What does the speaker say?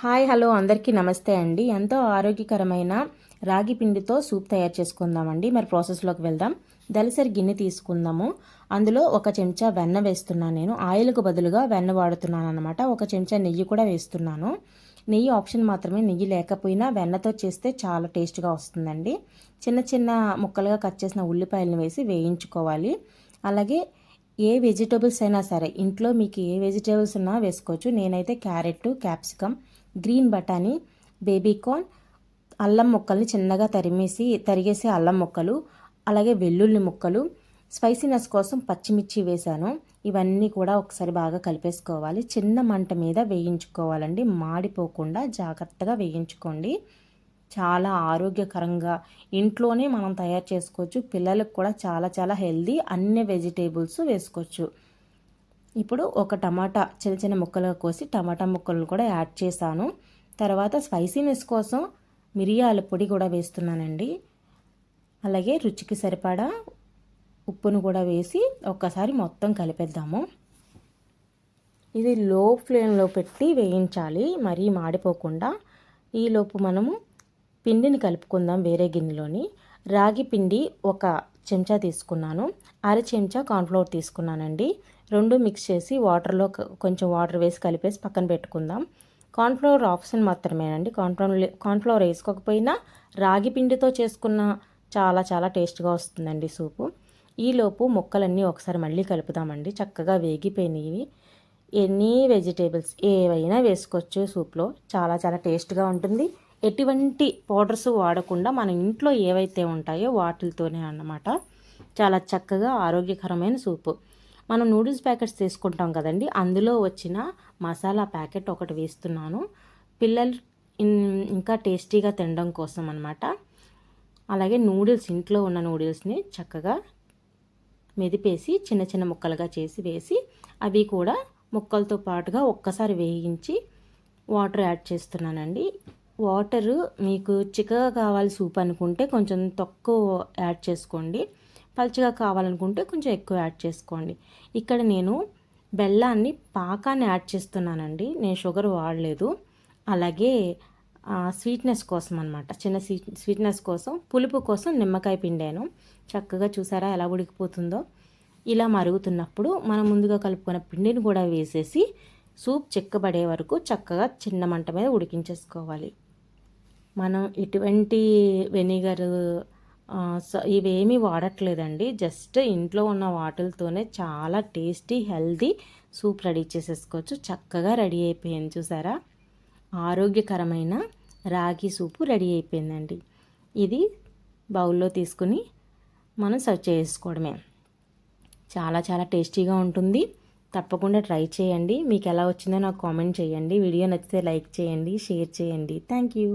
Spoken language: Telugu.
హాయ్ హలో అందరికీ నమస్తే అండి. ఎంతో ఆరోగ్యకరమైన రాగి పిండితో సూప్ తయారు చేసుకుందామండి. మరి ప్రాసెస్లోకి వెళ్దాం. దలిసరి గిన్నె తీసుకుందాము. అందులో ఒక చెంచా వెన్న వేస్తున్నాను నేను. ఆయిల్కు బదులుగా వెన్న వాడుతున్నాను అనమాట ఒక చెంచా నెయ్యి కూడా వేస్తున్నాను. నెయ్యి ఆప్షన్ మాత్రమే. నెయ్యి లేకపోయినా వెన్నతో చేస్తే చాలా టేస్ట్గా వస్తుందండి. చిన్న చిన్న ముక్కలుగా కట్ చేసిన ఉల్లిపాయలను వేసి వేయించుకోవాలి. అలాగే ఏ వెజిటేబుల్స్ అయినా సరే ఇంట్లో మీకు ఏ వెజిటేబుల్స్ ఉన్నా వేసుకోవచ్చు. నేనైతే క్యారెట్ క్యాప్సికమ్ గ్రీన్ బఠానీ బేబీకార్న్ అల్లం ముక్కల్ని చిన్నగా తరిమేసి తరిగేసి అల్లం ముక్కలు అలాగే వెల్లుల్లి ముక్కలు. స్పైసీనెస్ కోసం పచ్చిమిర్చి వేశాను. ఇవన్నీ కూడా ఒకసారి బాగా కలిపేసుకోవాలి. చిన్న మంట మీద వేయించుకోవాలండి. మాడిపోకుండా జాగ్రత్తగా వేయించుకోండి. చాలా ఆరోగ్యకరంగా ఇంట్లోనే మనం తయారు చేసుకోవచ్చు. పిల్లలకు కూడా చాలా చాలా హెల్దీ అన్ని వెజిటేబుల్స్ వేసుకోవచ్చు. ఇప్పుడు ఒక టమాటా చిన్న చిన్న ముక్కలుగా కోసి టమాటా ముక్కలను కూడా యాడ్ చేశాను. తర్వాత స్పైసీనెస్ కోసం మిరియాల పొడి కూడా వేస్తున్నానండి. అలాగే రుచికి సరిపడా ఉప్పును కూడా వేసి ఒక్కసారి మొత్తం కలిపేద్దాము. ఇది లో ఫ్లేమ్లో పెట్టి వేయించాలి మరీ మాడిపోకుండా. ఈలోపు మనము పిండిని కలుపుకుందాం వేరే గిన్నెలోని. రాగి పిండి ఒక చెంచా తీసుకున్నాను. అర చెంచా కార్న్ఫ్లోర్ తీసుకున్నానండి. రెండు మిక్స్ చేసి వాటర్లో కొంచెం వాటర్ వేసి కలిపేసి పక్కన పెట్టుకుందాం. కార్న్ఫ్లవర్ ఆప్షన్ మాత్రమేనండి. కార్న్ఫ్లవర్ కార్న్ఫ్లవర్ వేసుకోకపోయినా రాగి పిండితో చేసుకున్న చాలా చాలా టేస్ట్గా వస్తుందండి సూపు. ఈలోపు ముక్కలన్నీ ఒకసారి మళ్ళీ కలుపుదామండి. చక్కగా వేగిపోయినవి. ఎనీ వెజిటేబుల్స్ ఏవైనా వేసుకోవచ్చు సూప్లో. చాలా చాలా టేస్ట్గా ఉంటుంది. ఎటువంటి పౌడర్స్ వాడకుండా మన ఇంట్లో ఏవైతే ఉంటాయో వాటితోనే అన్నమాట. చాలా చక్కగా ఆరోగ్యకరమైన సూపు. మనం నూడిల్స్ ప్యాకెట్స్ తీసుకుంటాం కదండి. అందులో వచ్చిన మసాలా ప్యాకెట్ ఒకటి వేస్తున్నాను. పిల్లలు ఇంకా టేస్టీగా తినడం కోసం అనమాట అలాగే నూడిల్స్ ఇంట్లో ఉన్న నూడిల్స్ని చక్కగా మెదిపేసి చిన్న చిన్న ముక్కలుగా చేసి వేసి అవి కూడా ముక్కలతో పాటుగా ఒక్కసారి వేయించి వాటర్ యాడ్ చేస్తున్నానండి. వాటరు మీకు చిక్కగా కావాలి సూప్ అనుకుంటే కొంచెం తక్కువ యాడ్ చేసుకోండి. పలుచగా కావాలనుకుంటే కొంచెం ఎక్కువ యాడ్ చేసుకోండి. ఇక్కడ నేను బెల్లాన్ని పాకాన్ని యాడ్ చేస్తున్నానండి. నేను షుగర్ వాడలేదు. అలాగే స్వీట్నెస్ కోసం అనమాట చిన్న స్వీట్ స్వీట్నెస్ కోసం పులుపు కోసం నిమ్మకాయ పిండాను. చక్కగా చూసారా ఎలా ఉడికిపోతుందో? ఇలా మరుగుతున్నప్పుడు మనం ముందుగా కలుపుకున్న పిండిని కూడా వేసేసి సూప్ చిక్కబడే వరకు చక్కగా చిన్న మంట మీద ఉడికించేసుకోవాలి. మనం ఎటువంటి వెనిగర్ ఇవేమీ వాడట్లేదండి. జస్ట్ ఇంట్లో ఉన్న వాటిలతోనే చాలా టేస్టీ హెల్దీ సూప్ రెడీ చేసేసుకోవచ్చు. చక్కగా రెడీ అయిపోయింది చూసారా? ఆరోగ్యకరమైన రాగి సూపు రెడీ అయిపోయిందండి. ఇది బౌల్లో తీసుకుని మనం సర్వ్ చేసుకోవడమే. చాలా చాలా టేస్టీగా ఉంటుంది. తప్పకుండా ట్రై చేయండి. మీకు ఎలా వచ్చిందో నాకు కామెంట్ చేయండి. వీడియో నచ్చితే లైక్ చేయండి షేర్ చేయండి. Thank you.